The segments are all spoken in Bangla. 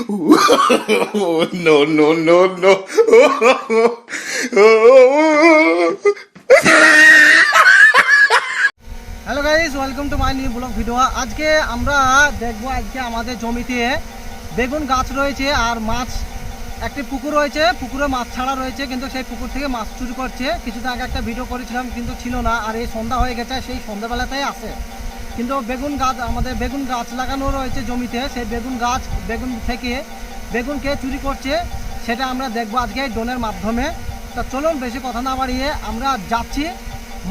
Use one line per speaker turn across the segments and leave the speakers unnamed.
no, no, no, no.
Hello guys welcome to my new blog video আজকে আমরা দেখব আজকে আমাদের জমিতে বেগুন গাছ রয়েছে আর মাছ একটি পুকুর রয়েছে। পুকুরে মাছ ছাড়া রয়েছে কিন্তু সেই পুকুর থেকে মাছ চুরি করছে। কিছুদিন আগে একটা ভিডিও করেছিলাম কিন্তু ছিল না। আর এই সন্ধ্যা হয়ে গেছে সেই সন্ধ্যাবেলাতেই আসে। কিন্তু বেগুন গাছ, আমাদের বেগুন গাছ লাগানো রয়েছে জমিতে। সেই বেগুন গাছ, বেগুন থেকে বেগুনকে চুরি করছে, সেটা আমরা দেখব আজকে ড্রোনের মাধ্যমে। তা চলুন, বেশি কথা না বাড়িয়ে আমরা যাচ্ছি।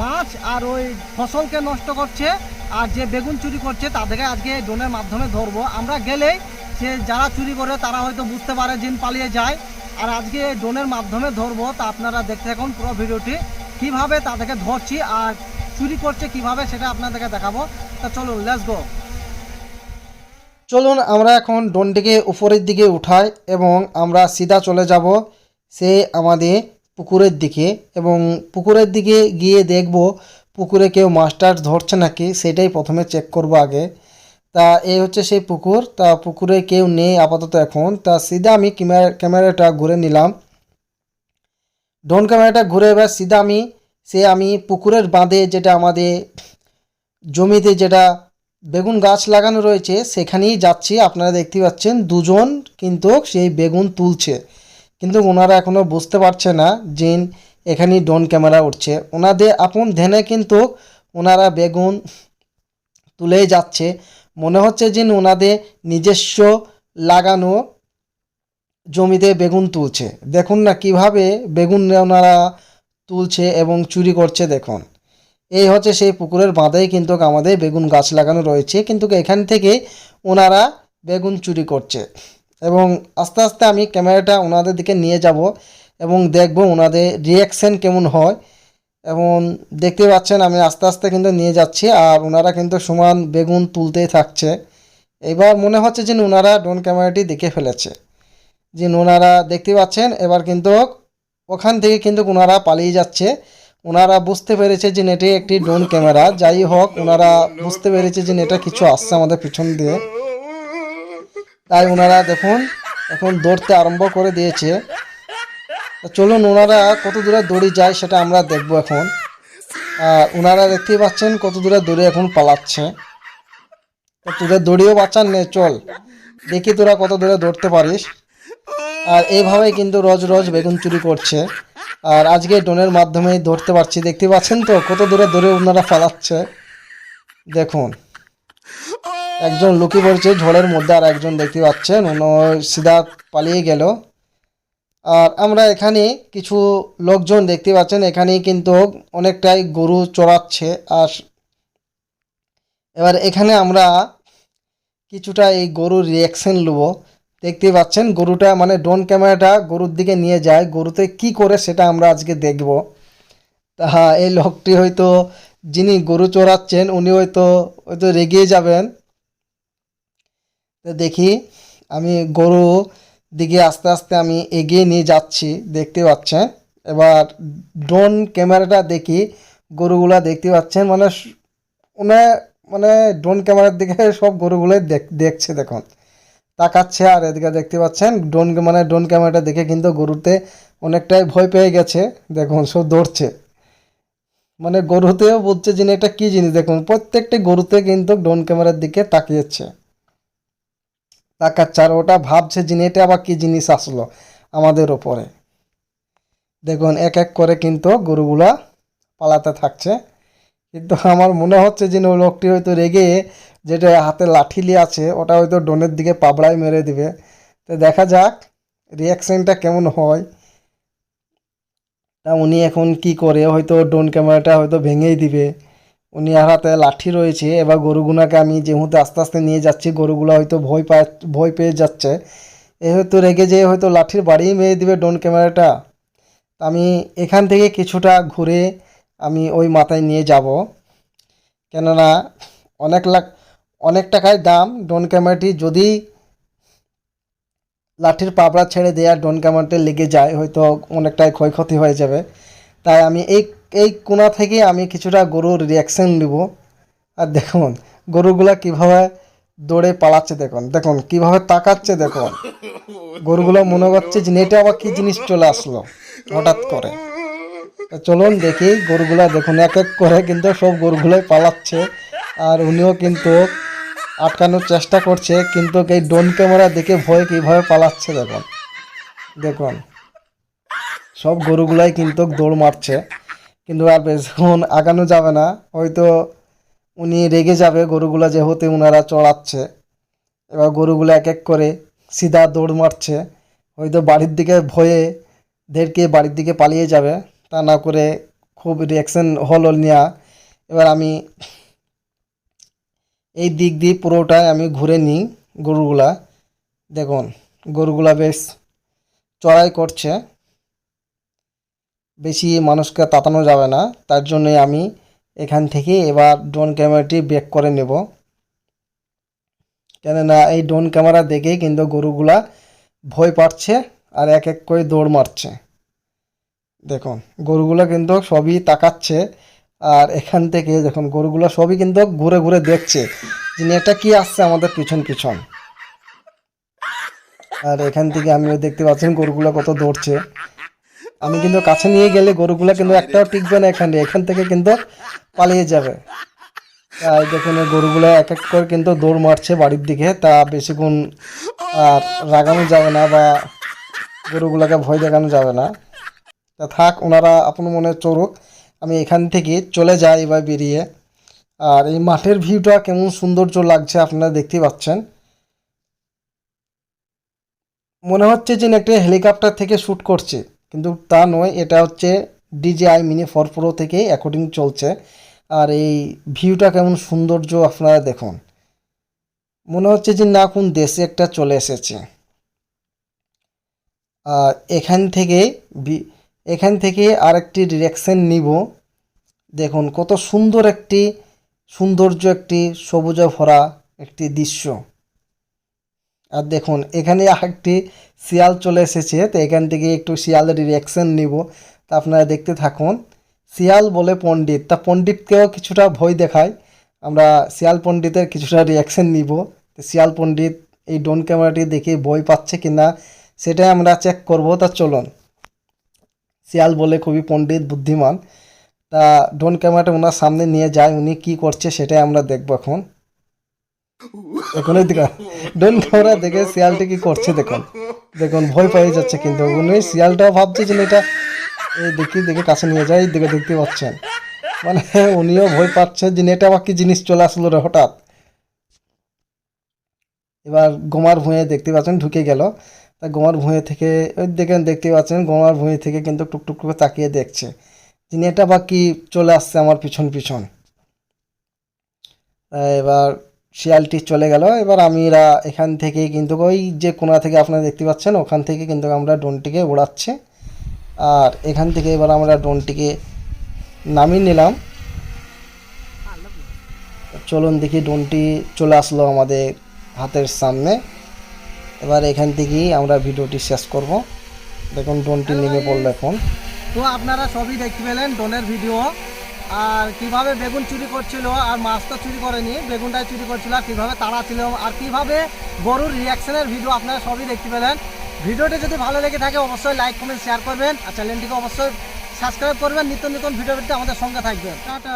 মাছ আর ওই ফসলকে নষ্ট করছে, আর যে বেগুন চুরি করছে তাদেরকে আজকে ড্রোনের মাধ্যমে ধরবো। আমরা গেলেই সে যারা চুরি করে, তারা হয়তো বুঝতে পারে জিন পালিয়ে যায়। আর আজকে ড্রোনের মাধ্যমে ধরবো, তা আপনারা দেখতে থাকুন পুরো ভিডিওটি। কীভাবে তাদেরকে ধরছি, আর চুরি করছে কীভাবে, সেটা আপনাদেরকে দেখাবো। তা চলুন লেটস গো চলুন, আমরা এখন ড্রোনটিকে উপরের দিকে উঠাই এবং আমরা সিধা চলে যাব সে আমাদের পুকুরের দিকে এবং পুকুরের দিকে গিয়ে দেখব পুকুরে কেউ মাছ টাছ ধরছে নাকি, সেটাই প্রথমে চেক করব আগে। তা এই হচ্ছে সেই পুকুর, তা পুকুরে কেউ নেই আপাতত এখন। তা সিধা, আমি ক্যামেরা, ক্যামেরাটা ঘুরে নিলাম। ড্রোন ক্যামেরাটা ঘুরে, এবার সিধা, আমি, সে আমি পুকুরের বাঁধে যেটা আমাদের জমিতে যেটা বেগুন গাছ লাগানো রয়েছে, সেখানেই যাচ্ছি। আপনারা দেখতে পাচ্ছেন দুজন কিন্তু সেই বেগুন তুলছে। কিন্তু ওনারা এখনও বুঝতে পারছে না যে এখানে ড্রোন ক্যামেরা উঠছে। ওনাদের আপন ধ্যানে কিন্তু ওনারা বেগুন তুলেই যাচ্ছে। মনে হচ্ছে যে ওনাদের নিজস্ব লাগানো জমিতে বেগুন তুলছে। দেখুন না কীভাবে বেগুন ওনারা তুলছে এবং চুরি করছে, দেখুন। এই হচ্ছে সেই পুকুরের বাঁধেই কিন্তু আমাদের বেগুন গাছ লাগানো রয়েছে। কিন্তু এখান থেকে ওনারা বেগুন চুরি করছে। এবং আস্তে আস্তে আমি ক্যামেরাটা ওনাদের দিকে নিয়ে যাব এবং দেখব ওনাদের রিয়াকশান কেমন হয়। এবং দেখতে পাচ্ছেন আমি আস্তে আস্তে কিন্তু নিয়ে যাচ্ছি আর ওনারা কিন্তু সমান বেগুন তুলতেই থাকছে। এবার মনে হচ্ছে যে ওনারা ড্রোন ক্যামেরাটি দেখে ফেলেছে। যে ওনারা দেখতে পাচ্ছেন, এবার কিন্তু ওখান থেকে কিন্তু ওনারা পালিয়ে যাচ্ছে। ওনারা বুঝতে পেরেছে যে এটি একটি ড্রোন ক্যামেরা। যাই হোক, ওনারা বুঝতে পেরেছে যে এটা কিছু আসছে আমাদের পিছন দিয়ে। তাই ওনারা দেখুন, এখন দৌড়তে আরম্ভ করে দিয়েছে। চলুন, ওনারা কত দূরে দৌড়ে যায় সেটা আমরা দেখব এখন। আর ওনারা দেখতেই পাচ্ছেন কত দূরে দৌড়ে এখন পালাচ্ছে। তোদের দৌড়িও বাঁচান নে, চল। দেখি তোরা কত দূরে দৌড়তে পারিস। আর এইভাবেই কিন্তু রোজ রোজ বেগুন চুরি করছে। আর আজকে ড্রোনের মাধ্যমে ধরতে পারছি, দেখতে পাচ্ছেন তো? কত দূরে দূরে ওনারা পালাচ্ছে। দেখুন, একজন লুকিয়ে পড়ছে ঝড়ের মধ্যে আর একজন দেখতে পাচ্ছেন উনি সিধা পালিয়ে গেল। আর আমরা এখানে কিছু লোকজন দেখতে পাচ্ছেন এখানে কিন্তু অনেকটাই গরু চড়াচ্ছে। আর এবার এখানে আমরা কিছুটা এই গরুর রিয়াকশন নেব। দেখতে পাচ্ছেন, গরুটা মানে ড্রোন ক্যামেরাটা গরুর দিকে নিয়ে যায়, গরুতে কি করে সেটা আমরা আজকে দেখব। তা এই লোকটি হয়তো যিনি গরু চড়াচ্ছেন, উনি হয়তো হয়তো রেগে যাবেন। তো দেখি, আমি গরু দিকে আস্তে আস্তে আমি এগিয়ে নিয়ে যাচ্ছি, দেখতে পাচ্ছেন। এবার ড্রোন ক্যামেরাটা দেখি, গরুগুলা দেখতে পাচ্ছেন মানে স- উনি মানে ড্রোন ক্যামেরার দিকে সব গরুগুলোই দেখ- দেখছে দেখুন। তাকাচ্ছে আর এদিকে দেখতে পাচ্ছেন ড্রোন মানে ড্রোন ক্যামেরাটা দেখে কিন্তু গরুতে অনেকটাই ভয় পেয়ে গেছে। দেখুন সব দৌড়ছে। মানে গরুতেও বলছে যে এটা কি জিনিস? দেখুন, প্রত্যেকটি গরুতে কিন্তু ড্রোন ক্যামেরার দিকে তাকিয়েছে। তাকাচ্ছে আর ওটা ভাবছে যে এটা আবার কি জিনিস আসলো আমাদের ওপরে দেখুন, এক এক করে কিন্তু গরুগুলা পালাতে থাকছে। কিন্তু আমার মনে হচ্ছে যে ওই লোকটি হয়তো রেগে যেটা হাতে লাঠি নিয়ে আছে, ওটা হয়তো ডোনের দিকে পাবড়ায় মেরে দিবে। তো দেখা যাক রিয়াকশনটা কেমন হয়। তা উনি এখন কি করে? হয়তো ড্রোন ক্যামেরাটা হয়তো ভেঙেই দিবে। উনি আর হাতে লাঠি রয়েছে। এবার গরুগুনাকে আমি যেহেতু আস্তে আস্তে নিয়ে যাচ্ছি, গরুগুলো হয়তো ভয় পায়, ভয় পেয়ে যাচ্ছে। এ হয়তো রেগে যেয়ে হয়তো লাঠির বাড়িই মেরে দিবে ড্রোন ক্যামেরাটা। আমি এখান থেকে কিছুটা ঘুরে আমি ওই মাথায় নিয়ে যাব। কেননা অনেক লাখ অনেক টাকায় দাম ড্রোন ক্যামেরাটি যদি লাঠির পাবড়া ছেড়ে দেওয়া ড্রোন ক্যামেরাটি লেগে যায়, হয়তো অনেকটাই ক্ষয়ক্ষতি হয়ে যাবে। তাই আমি এই এই কোণা থেকে আমি কিছুটা গরুর রিয়াকশন নেব। আর দেখুন, গরুগুলা কীভাবে দৌড়ে পালাচ্ছে দেখুন দেখুন, কীভাবে তাকাচ্ছে দেখুন। গরুগুলো মনে করছে যে নেটে আবার কি জিনিস চলে আসলো, হঠাৎ করে। চলুন দেখি গরুগুলা দেখুন, এক এক করে কিন্তু সব গরুগুলোই পালাচ্ছে। আর উনিও কিন্তু আটকানোর চেষ্টা করছে, কিন্তু এই ড্রোন ক্যামেরা দেখে ভয় কীভাবে পালাচ্ছে দেখুন। দেখুন, সব গরুগুলাই কিন্তু দৌড় মারছে, কিন্তু আর বেশিক্ষণ আগানো যাবে না। হয়তো উনি রেগে যাবে, গরুগুলা যেহেতু ওনারা চড়াচ্ছে। এবার গরুগুলো এক এক করে সিধা দৌড় মারছে। হয়তো বাড়ির দিকে ভয়ে দেরকে বাড়ির দিকে পালিয়ে যাবে, তা না করে খুব রিয়াকশন হলো নেওয়া এবার আমি এই দিক দিয়ে পুরোটাই আমি ঘুরে নিই গরুগুলা। দেখুন, গরুগুলা বেশ চড়াই করছে। বেশি মানুষকে তাতানো যাবে না। তার জন্যে আমি এখান থেকে এবার ড্রোন ক্যামেরাটি ব্যাক করে নেব। কেননা এই ড্রোন ক্যামেরা দেখেই কিন্তু গরুগুলা ভয় পাচ্ছে আর এক এক করে দৌড় মারছে। দেখুন, গরুগুলো কিন্তু সবই তাকাচ্ছে। আর এখান থেকে দেখুন গরুগুলো সবই কিন্তু ঘুরে ঘুরে দেখছে যে এটা কি আসছে আমাদের পিছন পিছন। আর এখান থেকে আমিও দেখতে পাচ্ছেন গরুগুলো কত দৌড়ছে আমি কিন্তু কাছে নিয়ে গেলে গরুগুলো কিন্তু একটাও টিকবে না এখানে, এখান থেকে কিন্তু পালিয়ে যাবে। তাই দেখুন গরুগুলো এক এক করে কিন্তু দৌড় মারছে বাড়ির দিকে, তা বেশিক্ষণ আর রাগানো যাবে না বা গরুগুলোকে ভয় দেখানো যাবে না। তা থাক, ওনারা আপন মনে চড়ুক। আমি এখান থেকে চলে যাই এবার বেরিয়ে। আর এই মাঠের ভিউটা কেমন সৌন্দর্য লাগছে আপনারা দেখতে পাচ্ছেন। মনে হচ্ছে যে একটা হেলিকপ্টার থেকে শ্যুট করছে, কিন্তু তা নয়, এটা হচ্ছে ডিজিআই মিনি ফোর প্রো থেকে অ্যাকর্ডিং চলছে। আর এই ভিউটা কেমন সৌন্দর্য আপনারা দেখুন। মনে হচ্ছে যে না কোন দেশে একটা চলে এসেছে। আর এখান থেকে এখান থেকে আরেকটি ডিরেকশন নিব। দেখুন, কত সুন্দর একটি, সৌন্দর্য একটি সবুজে ভরা একটি দৃশ্য। আর দেখুন, এখানে আরেকটি শিয়াল চলে এসেছে, তো এখান থেকে একটু শিয়ালের রিয়াকশন নিব। তা আপনারা দেখতে থাকুন। শিয়াল বলে পণ্ডিত, তা পণ্ডিতকেও কিছুটা ভয় দেখায়। আমরা শিয়াল পণ্ডিতের কিছুটা রিয়াকশন নিব। তো শিয়াল পণ্ডিত এই ড্রোন ক্যামেরাটি দেখে ভয় পাচ্ছে কিনা, সেটাই আমরা চেক করব। তা চলুন। শিয়াল বলে খুবই পণ্ডিত, বুদ্ধিমান। তা ড্রোন ক্যামেরাটা ওনার সামনে নিয়ে যায়, উনি কি করছে সেটাই আমরা দেখব এখন। এখন দিকে, ড্রোন ক্যামেরা দেখে শিয়ালটি কি করছে দেখুন। দেখুন, ভয় পেয়ে যাচ্ছে কিন্তু। উনি শিয়ালটাও ভাবছে যে এটা এই দেখি দেখে কাছে নিয়ে যায় দিকে দেখতে পাচ্ছেন। মানে উনিও ভয় পাচ্ছে যে এটা আবার কি জিনিস চলে আসলো রে হঠাৎ। এবার গোমার ভুঁয়ে দেখতে পাচ্ছেন, ঢুকে গেল। তা গোমার ভুঁয়ে থেকে, ওই দেখেন দেখতে পাচ্ছেন, গোমার ভুঁয়ে থেকে কিন্তু টুকটুক করে তাকিয়ে দেখছে। যিনি এটা বা কি চলে আসছে আমার পিছন পিছন। এবার শিয়ালটি চলে গেল। এবার আমিরা এখান থেকে কিন্তু ওই যে কোনা থেকে আপনারা দেখতে পাচ্ছেন, ওখান থেকে কিন্তু আমরা ড্রোনটিকে উড়াচ্ছে আর এখান থেকে এবার আমরা ড্রোনটিকে নামিয়ে নিলাম। চলুন দেখি, ড্রোনটি চলে আসলো আমাদের হাতের সামনে। এবার এখান থেকেই আমরা ভিডিওটি শেষ করব। দেখুন, ড্রোনটি নেমে পড়ল এখন। তো আপনারা সবই দেখতে পেলেন ড্রোনের ভিডিও। আর কীভাবে বেগুন চুরি করছিল আর মাছ তো চুরি করেনি, বেগুনটাই চুরি করছিল, আর কীভাবে তাড়া ছিল, আর কীভাবে গরুর রিয়াকশনের ভিডিও আপনারা সবই দেখতে পেলেন। ভিডিওটি যদি ভালো লেগে থাকে, অবশ্যই লাইক কমেন্ট শেয়ার করবেন। আর চ্যানেলটিকে অবশ্যই সাবস্ক্রাইব করবেন। নিত্য নতুন ভিডিও আমাদের সঙ্গে থাকবেন। টাটা।